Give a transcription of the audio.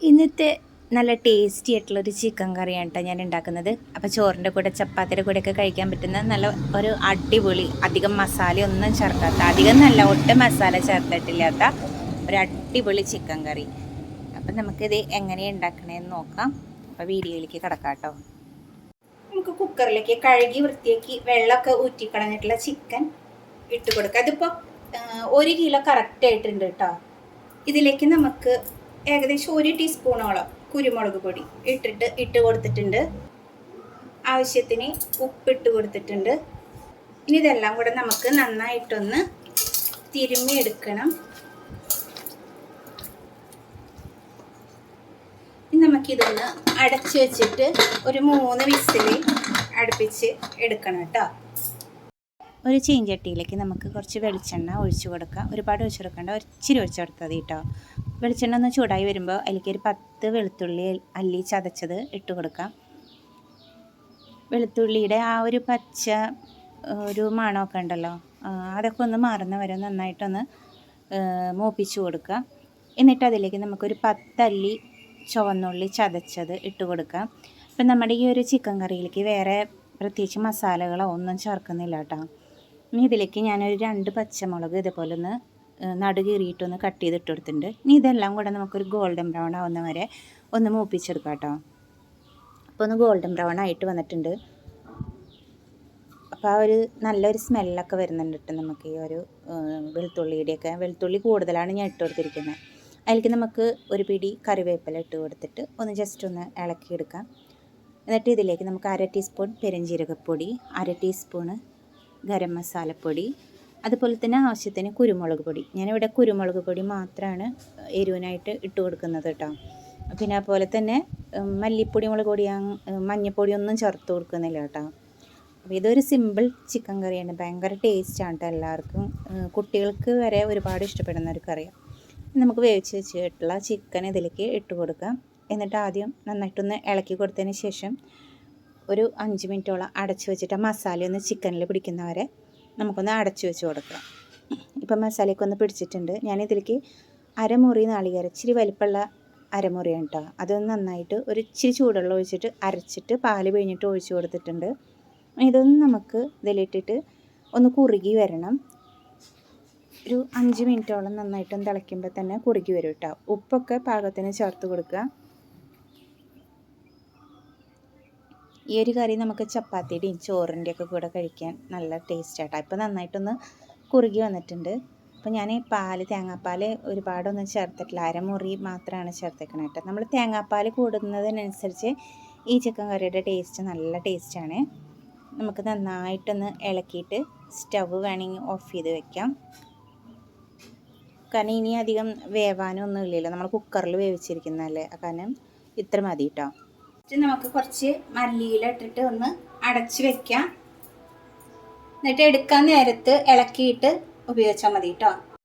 ഇന്നത്തെ നല്ല ടേസ്റ്റി ആയിട്ടുള്ളൊരു ചിക്കൻ കറിയാണ് കേട്ടോ ഞാൻ ഉണ്ടാക്കുന്നത് അപ്പോൾ ചോറിന്റെ കൂടെ ചപ്പാത്തിയുടെ കൂടെയൊക്കെ കഴിക്കാൻ പറ്റുന്ന നല്ല ഒരു അടിപൊളി അധികം മസാല ഒന്നും ചേർക്കാത്ത അധികം നല്ല ഒട്ടും മസാല ചേർത്തിട്ടില്ലാത്ത ഒരു അടിപൊളി ചിക്കൻ കറി. അപ്പം നമുക്കിത് എങ്ങനെയാണ് ഉണ്ടാക്കണമെന്ന് നോക്കാം. അപ്പോൾ വീഡിയോയിലേക്ക് കിടക്കാം കേട്ടോ നമുക്ക് കുക്കറിലേക്ക് കഴുകി വൃത്തിയാക്കി വെള്ളമൊക്കെ ഊറ്റിക്കളഞ്ഞിട്ടുള്ള ചിക്കൻ ഇട്ട് കൊടുക്കുക അതിപ്പോൾ ഒരു കിലോ കറക്റ്റ് ആയിട്ടുണ്ട് കേട്ടോ ഇതിലേക്ക് നമുക്ക് ഏകദേശം ഒരു ടീസ്പൂണോളം കുരുമുളക് പൊടി ഇട്ടിട്ട് ഇട്ട് കൊടുത്തിട്ടുണ്ട്. ആവശ്യത്തിന് ഉപ്പിട്ട് കൊടുത്തിട്ടുണ്ട്. ഇനി ഇതെല്ലാം കൂടെ നമുക്ക് നന്നായിട്ടൊന്ന് തിരുമ്മി എടുക്കണം. നമുക്കിതൊന്ന് അടച്ച് വെച്ചിട്ട് ഒരു മൂന്ന് വിസിൽ അടുപ്പിച്ച് എടുക്കണം കേട്ടോ. ഒരു ചീഞ്ചട്ടിയിലേക്ക് നമുക്ക് കുറച്ച് വെളിച്ചെണ്ണ ഒഴിച്ചു കൊടുക്കാം. ഒരുപാട് ഒഴിച്ചു കൊടുക്കേണ്ട ഒരിച്ചിരി ഒഴിച്ചു കൊടുത്താൽ കേട്ടോ. വെളിച്ചെണ്ണ ഒന്ന് ചൂടായി വരുമ്പോൾ അതിലേക്ക് ഒരു പത്ത് വെളുത്തുള്ളി അല്ലി ചതച്ചത് ഇട്ട് കൊടുക്കാം. വെളുത്തുള്ളിയുടെ ആ ഒരു പച്ച ഒരു മണമൊക്കെ ഉണ്ടല്ലോ അതൊക്കെ ഒന്ന് മാറുന്ന വരെ നന്നായിട്ടൊന്ന് മൂപ്പിച്ച് കൊടുക്കുക. എന്നിട്ട് അതിലേക്ക് നമുക്കൊരു പത്തല്ലി ചുവന്നുള്ളി ചതച്ചത് ഇട്ട് കൊടുക്കാം ഇപ്പം നമ്മുടെ ഈ ഒരു ചിക്കൻ കറിയിലേക്ക് വേറെ പ്രത്യേകിച്ച് മസാലകളോ ഒന്നും ചേർക്കുന്നില്ല കേട്ടോ. ഇനി ഇതിലേക്ക് ഞാനൊരു രണ്ട് പച്ചമുളക് ഇതുപോലെ ഒന്ന് നടുകീറിയിട്ടൊന്ന് കട്ട് ചെയ്ത് ഇട്ട് കൊടുത്തിട്ടുണ്ട്. ഇനി ഇതെല്ലാം കൂടെ നമുക്കൊരു ഗോൾഡൻ ബ്രൗൺ ആവുന്ന വരെ ഒന്ന് മൂപ്പിച്ചെടുക്കാം കേട്ടോ. അപ്പോൾ ഒന്ന് ഗോൾഡൻ ബ്രൗൺ ആയിട്ട് വന്നിട്ടുണ്ട്. അപ്പോൾ ആ ഒരു നല്ലൊരു സ്മെല്ലൊക്കെ വരുന്നുണ്ട് കേട്ടോ നമുക്ക് ഈ ഒരു വെളുത്തുള്ളിയുടെയൊക്കെ. വെളുത്തുള്ളി കൂടുതലാണ് ഞാൻ ഇട്ട് കൊടുത്തിരിക്കുന്നത്. അതിലേക്ക് നമുക്ക് ഒരു പിടി കറിവേപ്പില ഇട്ട് കൊടുത്തിട്ട് ഒന്ന് ജസ്റ്റ് ഒന്ന് ഇളക്കിയെടുക്കാം എന്നിട്ട് ഇതിലേക്ക് നമുക്ക് അര ടീസ്പൂൺ പെരുംജീരകപ്പൊടി അര ടീസ്പൂണ് ഗരം മസാലപ്പൊടി അതുപോലെ തന്നെ ആവശ്യത്തിന് കുരുമുളക് പൊടി. ഞാനിവിടെ കുരുമുളക് പൊടി മാത്രമാണ് എരിവിനായിട്ട് ഇട്ട് കൊടുക്കുന്നത് കേട്ടോ പിന്നെ അതുപോലെ തന്നെ മല്ലിപ്പൊടി മുളക് പൊടി മഞ്ഞപ്പൊടി ഒന്നും ചേർത്ത് കൊടുക്കുന്നില്ല കേട്ടോ അപ്പോൾ ഇതൊരു സിമ്പിൾ ചിക്കൻ കറിയാണ്. ഭയങ്കര ടേസ്റ്റാണ് കേട്ടോ എല്ലാവർക്കും. കുട്ടികൾക്ക് വരെ ഒരുപാട് ഇഷ്ടപ്പെടുന്ന ഒരു കറിയാണ് നമുക്ക് വേവിച്ച് വെച്ചിട്ടുള്ള ചിക്കൻ ഇതിലേക്ക് ഇട്ട് കൊടുക്കാം. എന്നിട്ട് ആദ്യം നന്നായിട്ടൊന്ന് ഇളക്കി കൊടുത്തതിന് ശേഷം ഒരു അഞ്ച് മിനിറ്റോളം അടച്ചു വെച്ചിട്ട് മസാല ഒന്ന് ചിക്കനിൽ പിടിക്കുന്നവരെ നമുക്കൊന്ന് അടച്ചു വെച്ച് കൊടുക്കാം ഇപ്പം മസാലയൊക്കെ ഒന്ന് പിടിച്ചിട്ടുണ്ട്. ഞാനിതിലേക്ക് അരമുറി നാളികേരം ഇച്ചിരി വലിപ്പമുള്ള അരമുറിയാണ് കേട്ടോ അതൊന്ന് നന്നായിട്ട് ഒരു ഇച്ചിരി ചൂടുവെള്ളം ഒഴിച്ചിട്ട് അരച്ചിട്ട് പാൽ പിഴിഞ്ഞിട്ട് ഒഴിച്ചു കൊടുത്തിട്ടുണ്ട്. ഇതൊന്ന് നമുക്ക് ഇതിലിട്ടിട്ട് ഒന്ന് കുറുകി വരണം. ഒരു അഞ്ച് മിനിറ്റോളം നന്നായിട്ടൊന്ന് തിളയ്ക്കുമ്പോൾ തന്നെ കുറുകി വരും കേട്ടോ ഉപ്പൊക്കെ പാകത്തിന് ചേർത്ത് കൊടുക്കുക. ഈ ഒരു കറി നമുക്ക് ചപ്പാത്തിയുടെയും ചോറിന്റെയും ഒക്കെ കൂടെ കഴിക്കാൻ നല്ല ടേസ്റ്റ് ഇപ്പോൾ ഇപ്പം നന്നായിട്ടൊന്ന് കുറുകി വന്നിട്ടുണ്ട്. അപ്പോൾ ഞാൻ പാൽ തേങ്ങാപ്പാൽ ഒരുപാടൊന്നും ചേർത്തിട്ടില്ല. അരമുറി മാത്രമാണ് ചേർത്തേക്കണത് കേട്ടോ. നമ്മൾ തേങ്ങാപ്പാൽ കൂടുന്നതിനനുസരിച്ച് ഈ ചിക്കൻ കറിയുടെ ടേസ്റ്റ് നല്ല ടേസ്റ്റാണ് നമുക്ക് നന്നായിട്ടൊന്ന് ഇളക്കിയിട്ട് സ്റ്റവ് വേണമെങ്കിൽ ഓഫ് ചെയ്ത് വെക്കാം. കാരണം ഇനി അധികം വേവാനൊന്നും ഇല്ലല്ലോ. നമ്മൾ കുക്കറിൽ വേവിച്ചിരിക്കുന്നതല്ലേ? കാരണം ഇത്ര മതി കേട്ടോ. നമുക്ക് കുറച്ച് മല്ലിയില ഇട്ടിട്ട് ഒന്ന് അടച്ച് വെക്കാം. എന്നിട്ട് എടുക്കാൻ നേരത്ത് ഇളക്കിയിട്ട് ഉപയോഗിച്ചാൽ മതി കേട്ടോ